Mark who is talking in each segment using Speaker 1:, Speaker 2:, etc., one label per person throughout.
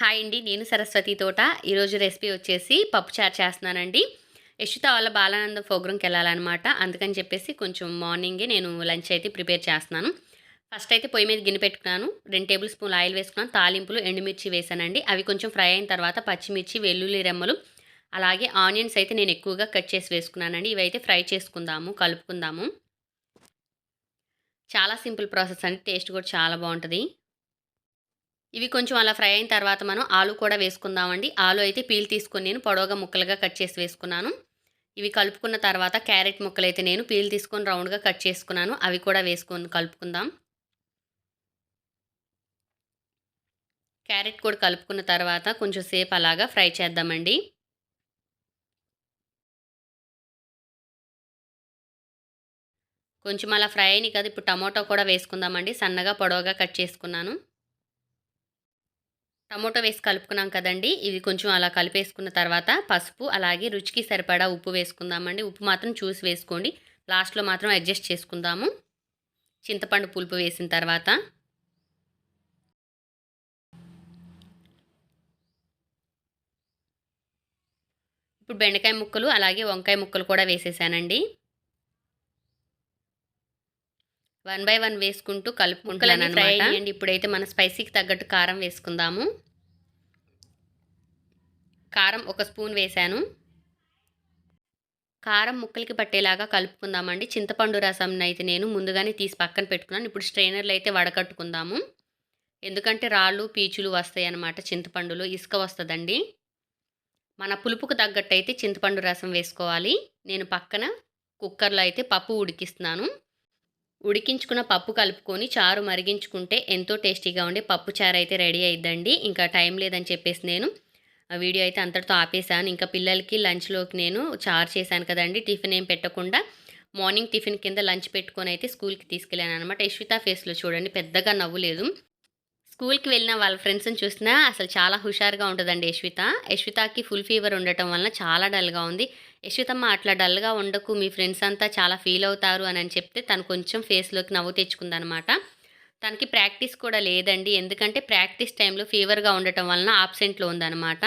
Speaker 1: Hi అండి నేను సరస్వతి తోట. ఈరోజు రెసిపీ వచ్చేసి పప్పుచారు చేస్తున్నానండి. యశుత వాళ్ళ బాలానందం ప్రోగ్రామ్కి వెళ్ళాలన్నమాట. అందుకని చెప్పేసి కొంచెం మార్నింగే నేను లంచ్ అయితే ప్రిపేర్ చేస్తున్నాను. ఫస్ట్ అయితే పొయ్యి మీద గిన్నె పెట్టుకున్నాను. రెండు టేబుల్ స్పూన్ ఆయిల్ వేసుకున్నాను. తాలింపులు ఎండుమిర్చి వేసానండి. అవి కొంచెం ఫ్రై అయిన తర్వాత పచ్చిమిర్చి వెల్లుల్లి రెమ్మలు అలాగే ఆనియన్స్ అయితే నేను ఎక్కువగా కట్ చేసి వేసుకున్నానండి. ఇవైతే ఫ్రై చేసుకుందాము కలుపుకుందాము. చాలా సింపుల్ ప్రాసెస్ అండి. టేస్ట్ కూడా చాలా బాగుంటుంది. ఇవి కొంచెం అలా ఫ్రై అయిన తర్వాత మనం ఆలు కూడా వేసుకుందామండి. ఆలు అయితే పీల్ తీసుకొని నేను పొడవుగా ముక్కలుగా కట్ చేసి వేసుకున్నాను. ఇవి కలుపుకున్న తర్వాత క్యారెట్ ముక్కలు అయితే నేను పీల్ తీసుకొని రౌండ్గా కట్ చేసుకున్నాను. అవి కూడా వేసుకొని కలుపుకుందాం. క్యారెట్ కూడా కలుపుకున్న తర్వాత కొంచెం సేపు అలాగా ఫ్రై చేద్దామండి. కొంచెం అలా ఫ్రై అయినాయి కదా ఇప్పుడు టమాటో కూడా వేసుకుందామండి. సన్నగా పొడవుగా కట్ చేసుకున్నాను. టమోటో వేసి కలుపుకున్నాం కదండి. ఇవి కొంచెం అలా కలిపేసుకున్న తర్వాత పసుపు అలాగే రుచికి సరిపడా ఉప్పు వేసుకుందామండి. ఉప్పు మాత్రం చూసి వేసుకోండి. లాస్ట్లో మాత్రం అడ్జస్ట్ చేసుకుందాము. చింతపండు పులుపు వేసిన తర్వాత. ఇప్పుడు బెండకాయ ముక్కలు అలాగే వంకాయ ముక్కలు కూడా వేసేసానండి. వన్ బై వన్ వేసుకుంటూ కలుపుకుంటున్నాను ఫ్రై ఇప్పుడైతే మన స్పైసీకి తగ్గట్టు కారం వేసుకుందాము. కారం ఒక స్పూన్ వేశాను. కారం ముక్కలకి పట్టేలాగా కలుపుకుందామండి. చింతపండు రసం అయితే నేను ముందుగానే తీసి పక్కన పెట్టుకున్నాను. ఇప్పుడు స్ట్రైనర్లు అయితే వడకట్టుకుందాము. ఎందుకంటే రాళ్ళు పీచులు వస్తాయి అన్నమాట చింతపండులో. ఇసుక వస్తుందండి. మన పులుపుకు తగ్గట్టు అయితే చింతపండు రసం వేసుకోవాలి. నేను పక్కన కుక్కర్లో అయితే పప్పు ఉడికిస్తున్నాను. ఉడికించుకున్న పప్పు కలుపుకొని చారు మరిగించుకుంటే ఎంతో టేస్టీగా ఉండే పప్పు చారు అయితే రెడీ అయిద్దండి. ఇంకా టైం లేదని చెప్పేసి నేను వీడియో అయితే అంతటితో ఆపేశాను. ఇంకా పిల్లలకి లంచ్లోకి నేను చార్ చేశాను కదండి టిఫిన్ ఏం పెట్టకుండా మార్నింగ్ టిఫిన్ కింద లంచ్ పెట్టుకొని అయితే స్కూల్కి తీసుకెళ్ళాను అనమాట యశ్విత ఫేస్లో చూడండి పెద్దగా నవ్వులేదు స్కూల్కి వెళ్ళిన వాళ్ళ ఫ్రెండ్స్ని చూసినా అసలు చాలా హుషారుగా ఉంటుందండి యశ్విత. యశ్వితకి ఫుల్ ఫీవర్ ఉండటం వలన చాలా డల్గా ఉంది. యశ్వితమ్మ అట్లా డల్గా ఉండకు మీ ఫ్రెండ్స్ అంతా చాలా ఫీల్ అవుతారు అని చెప్తే తను కొంచెం ఫేస్లోకి నవ్వు తెచ్చుకుందనమాట తనకి ప్రాక్టీస్ కూడా లేదండి. ఎందుకంటే ప్రాక్టీస్ టైంలో ఫీవర్గా ఉండటం వలన ఆబ్సెంట్లో ఉందన్నమాట.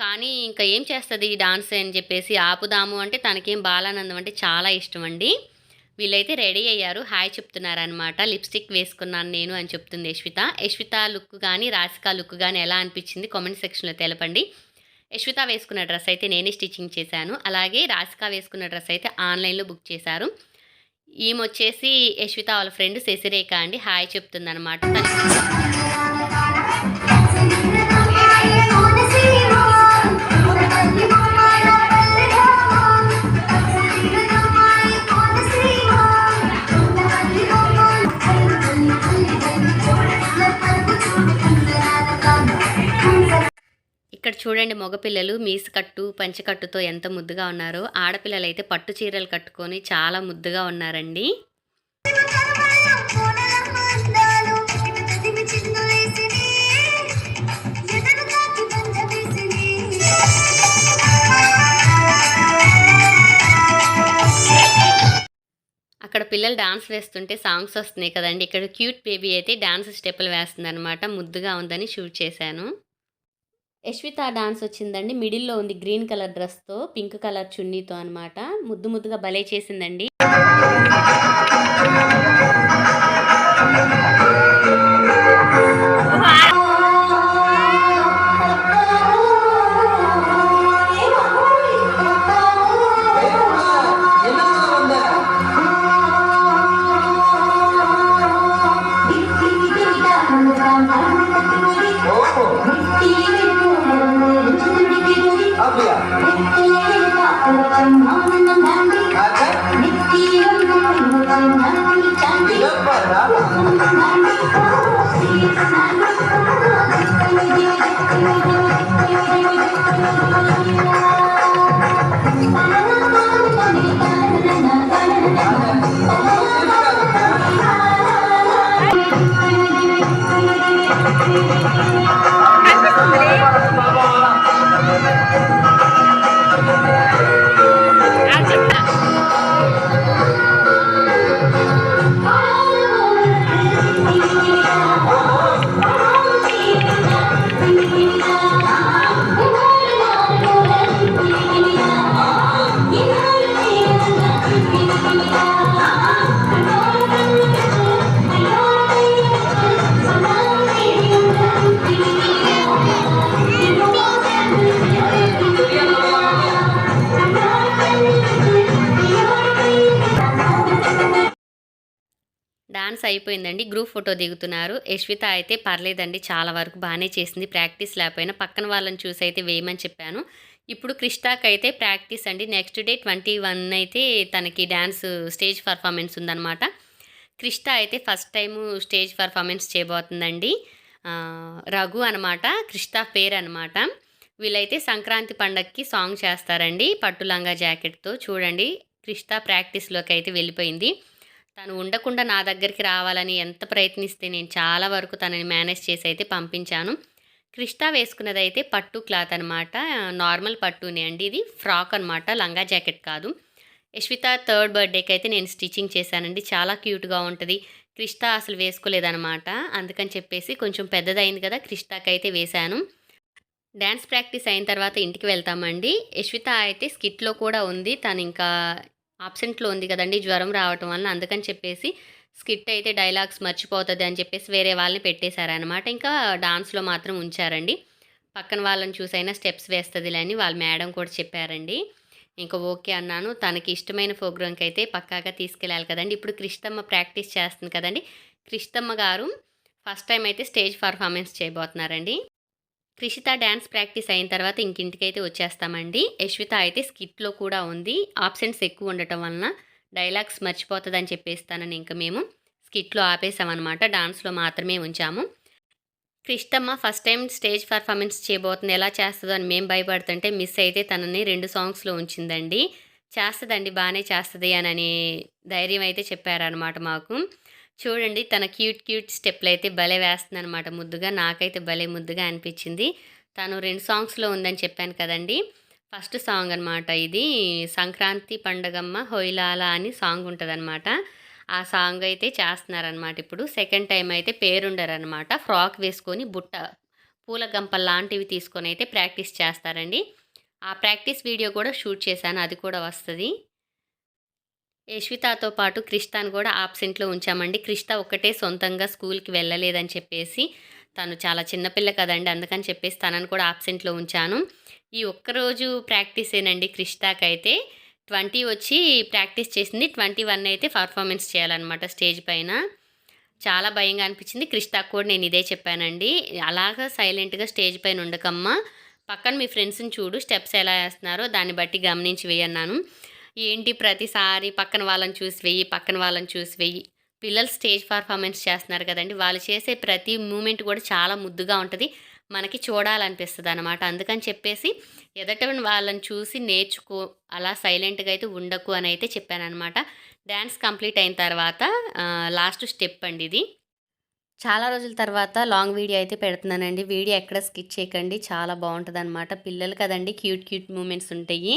Speaker 1: కానీ ఇంకా ఏం చేస్తుంది ఈ డాన్స్ అని చెప్పేసి ఆపుదాము అంటే తనకేం బాలానందం అంటే చాలా ఇష్టం అండి. వీళ్ళైతే రెడీ అయ్యారు. హాయ్ చెప్తున్నారనమాట లిప్స్టిక్ వేసుకున్నాను నేను అని చెప్తుంది యశ్విత. యశ్విత లుక్ కానీ రాసిక లుక్ కానీ ఎలా అనిపించింది కామెంట్ సెక్షన్లో తెలపండి. యశ్విత వేసుకున్న డ్రెస్ అయితే నేనే స్టిచ్చింగ్ చేశాను. అలాగే రాసిక వేసుకున్న డ్రెస్ అయితే ఆన్లైన్లో బుక్ చేశారు. ఈమె వచ్చేసి యశ్విత వాళ్ళ ఫ్రెండ్ శశిరేఖ అండి. హాయ్ చెప్తుందనమాట ఇక్కడ చూడండి మగపిల్లలు మీసుకట్టు పంచకట్టుతో ఎంత ముద్దుగా ఉన్నారో. ఆడపిల్లలు అయితే పట్టు చీరలు కట్టుకొని చాలా ముద్దుగా ఉన్నారండి. అక్కడ పిల్లలు డాన్స్ వేస్తుంటే సాంగ్స్ వస్తున్నాయి కదండి. ఇక్కడ క్యూట్ బేబీ అయితే డాన్స్ స్టెప్పులు వేస్తుంది అనమాట ముద్దుగా ఉందని షూట్ చేశాను. యశ్విత డాన్స్ వచ్చిందండి. మిడిల్లో ఉంది గ్రీన్ కలర్ డ్రెస్తో పింక్ కలర్ చున్నీతో అనమాట ముద్దు ముద్దుగా భలే చేసిందండి. Thank you. అయిపోయిందండి. గ్రూప్ ఫోటో దిగుతున్నారు. యశ్విత అయితే పర్లేదండి చాలా వరకు బాగానే చేసింది. ప్రాక్టీస్ లేకపోయినా పక్కన వాళ్ళని చూసి అయితే వేయమని చెప్పాను. ఇప్పుడు క్రిష్టాకైతే ప్రాక్టీస్ అండి. నెక్స్ట్ డే 21 అయితే తనకి డ్యాన్స్ స్టేజ్ పర్ఫార్మెన్స్ ఉందనమాట. క్రిష్ట అయితే ఫస్ట్ టైము స్టేజ్ పర్ఫార్మెన్స్ చేయబోతుందండి. రఘు అనమాట. క్రిష్ట పేరనమాట. వీళ్ళైతే సంక్రాంతి పండగకి సాంగ్ చేస్తారండి. పట్టు లంగా జాకెట్‌తో చూడండి. క్రిష్ట అయితే వెళ్ళిపోయింది. తను ఉండకుండా నా దగ్గరికి రావాలని ఎంత ప్రయత్నిస్తే నేను చాలా వరకు తనని మేనేజ్ చేసి అయితే పంపించాను. క్రిష్ట వేసుకున్నదైతే పట్టు క్లాత్ అనమాట. నార్మల్ పట్టునే అండి ఇది. ఫ్రాక్ అనమాట. లంగా జాకెట్ కాదు. యశ్విత థర్డ్ బర్త్డేకి అయితే నేను స్టిచ్చింగ్ చేశానండి. చాలా క్యూట్‌గా ఉంటుంది క్రిష్ట అసలు వేసుకోలేదనమాట. అందుకని చెప్పేసి కొంచెం పెద్దదైంది కదా! క్రిష్టాకైతే వేశాను. డ్యాన్స్ ప్రాక్టీస్ అయిన తర్వాత ఇంటికి వెళ్తామండి. యశ్విత అయితే స్కిట్‌లో కూడా ఉంది. తను ఇంకా ఆబ్సెంట్‌లో ఉంది కదండి జ్వరం రావటం వలన. అందుకని చెప్పేసి స్కిట్ అయితే డైలాగ్స్ మర్చిపోతుంది అని చెప్పేసి వేరే వాళ్ళని పెట్టేశారనమాట. ఇంకా డాన్స్‌లో మాత్రం ఉంచారండి. పక్కన వాళ్ళని చూసైనా స్టెప్స్ వేస్తదిలే వాళ్ళ మేడం కూడా చెప్పారండి. ఇంక ఓకే అన్నాను. తనకి ఇష్టమైన ప్రోగ్రాంకి అయితే పక్కాగా తీసుకెళ్ళాలి కదండి ఇప్పుడు క్రిష్టమ్మ ప్రాక్టీస్ చేస్తుంది కదండి క్రిష్టమ్మ గారు ఫస్ట్ టైం అయితే స్టేజ్ పర్ఫార్మెన్స్ చేయబోతున్నారండి. క్రిషిత డ్యాన్స్ ప్రాక్టీస్ అయిన తర్వాత ఇంక ఇంటికైతే వచ్చేస్తామండి. యశ్విత అయితే స్కిట్‌లో కూడా ఉంది. ఆప్షన్స్ ఎక్కువ ఉండటం వలన డైలాగ్స్ మర్చిపోతుందని చెప్పేస్తానని ఇంకా ఇంక మేము స్కిట్‌లో ఆపేసామనమాట. డాన్స్‌లో మాత్రమే ఉంచాము. Krishtamma first time stage performance చేయబోతుంది. ఎలా చేస్తుందో అని మేము భయపడుతుంటే మిస్ అయితే తనని రెండు సాంగ్స్‌లో ఉంచిందండి. చేస్తుందండి బాగానే చేస్తుంది అని ధైర్యం అయితే చెప్పారనమాట మాకు. చూడండి తన క్యూట్ క్యూట్ స్టెప్లు అయితే భలే వేస్తుందనమాట ముద్దుగా. నాకైతే భలే ముద్దుగా అనిపించింది. తను రెండు సాంగ్స్‌లో ఉందని చెప్పాను కదండీ! ఫస్ట్ సాంగ్ అనమాట ఇది. 'సంక్రాంతి పండగమ్మ హొయలాల' అని సాంగ్ ఉంటుందన్నమాట ఆ సాంగ్ అయితే చేస్తున్నారనమాట ఇప్పుడు. సెకండ్ టైం అయితే పేరుండరనమాట. ఫ్రాక్ వేసుకొని బుట్ట పూల తీసుకొని అయితే ప్రాక్టీస్ చేస్తారండి. ఆ ప్రాక్టీస్ వీడియో కూడా షూట్ చేశాను. అది కూడా వస్తుంది యశ్వితాతో పాటు క్రిష్తాను కూడా ఆబ్సెంట్‌లో ఉంచామండి. క్రిష్ట ఒక్కటే సొంతంగా స్కూల్‌కి వెళ్ళలేదని చెప్పేసి తను చాలా చిన్నపిల్ల కదండి అందుకని చెప్పేసి తనని కూడా ఆబ్సెంట్‌లో ఉంచాను. ఈ ఒక్కరోజు ప్రాక్టీసేనండి క్రిష్టాకైతే. 20 వచ్చి ప్రాక్టీస్ చేసింది. 21 అయితే పర్ఫార్మెన్స్ చేయాలన్నమాట స్టేజ్ పైన. చాలా భయంగా అనిపించింది. క్రిష్టాకి కూడా నేను ఇదే చెప్పానండి. అలాగా సైలెంట్‌గా స్టేజ్ పైన ఉండకమ్మా. పక్కన మీ ఫ్రెండ్స్‌ని చూడు స్టెప్స్ ఎలా వేస్తున్నారో దాన్ని బట్టి గమనించి వేయన్నాను ఏంటి ప్రతిసారి పక్కన వాళ్ళని చూసి వెయ్యి, పక్కన వాళ్ళని చూసి వెయ్యి. పిల్లలు స్టేజ్ పర్ఫార్మెన్స్ చేస్తున్నారు కదండి వాళ్ళు చేసే ప్రతి మూమెంట్ కూడా చాలా ముద్దుగా ఉంటుంది మనకి చూడాలనిపిస్తుంది అనమాట అందుకని చెప్పేసి ఎదట వాళ్ళని చూసి నేర్చుకో. అలా సైలెంట్‌గా అయితే ఉండకు అని అయితే చెప్పానమాట డ్యాన్స్ కంప్లీట్ అయిన తర్వాత లాస్ట్ స్టెప్ అండి ఇది. చాలా రోజుల తర్వాత లాంగ్ వీడియో అయితే పెడుతున్నానండి. వీడియో ఎక్కడ స్కిచ్ చేయకండి. చాలా బాగుంటుంది అనమాట పిల్లలు కదండి క్యూట్ క్యూట్ మూమెంట్స్ ఉంటాయి.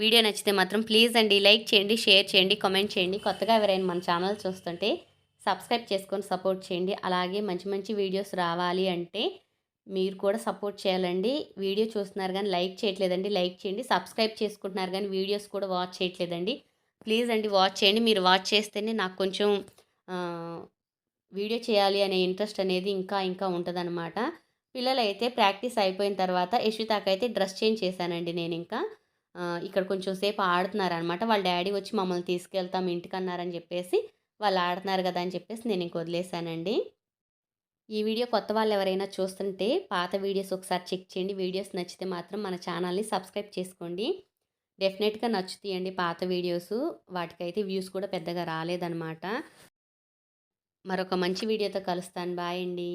Speaker 1: వీడియో నచ్చితే మాత్రం ప్లీజ్ అండి లైక్ చేయండి, షేర్ చేయండి, కామెంట్ చేయండి. కొత్తగా ఎవరైనా మన ఛానల్ చూస్తుంటే సబ్స్క్రైబ్ చేసుకొని సపోర్ట్ చేయండి. అలాగే మంచి మంచి వీడియోస్ రావాలి అంటే మీరు కూడా సపోర్ట్ చేయాలండి. వీడియో చూస్తున్నారు కానీ లైక్ చేయట్లేదండి. లైక్ చేయండి. సబ్స్క్రైబ్ చేసుకుంటున్నారు కానీ వీడియోస్ కూడా వాచ్ చేయట్లేదండి. ప్లీజ్ అండి వాచ్ చేయండి. మీరు వాచ్ చేస్తేనే నాకు కొంచెం వీడియో చేయాలి అనే ఇంట్రెస్ట్ అనేది ఇంకా ఇంకా ఉంటదనమాట. పిల్లలైతే ప్రాక్టీస్ అయిపోయిన తర్వాత యశ్వితాకైతే డ్రెస్ చేంజ్ చేశానండి నేను ఇంకా ఇక్కడ కొంచెం సేపు ఆడుతున్నారనమాట. వాళ్ళ డాడీ వచ్చి మమ్మల్ని తీసుకెళ్తాం ఇంటికన్నారని చెప్పేసి వాళ్ళు ఆడుతున్నారు కదా! అని చెప్పేసి నేను ఇంక వదిలేసానండి. ఈ వీడియో కొత్త వాళ్ళు ఎవరైనా చూస్తుంటే పాత వీడియోస్ ఒకసారి చెక్ చేయండి. వీడియోస్ నచ్చితే మాత్రం మన ఛానల్‌ని సబ్స్క్రైబ్ చేసుకోండి. డెఫినెట్‌గా నచ్చుతాయండి పాత వీడియోస్ వాటికైతే వ్యూస్ కూడా పెద్దగా రాలేదనమాట. మరొక మంచి వీడియోతో కలుస్తాను. బాయ్ అండి.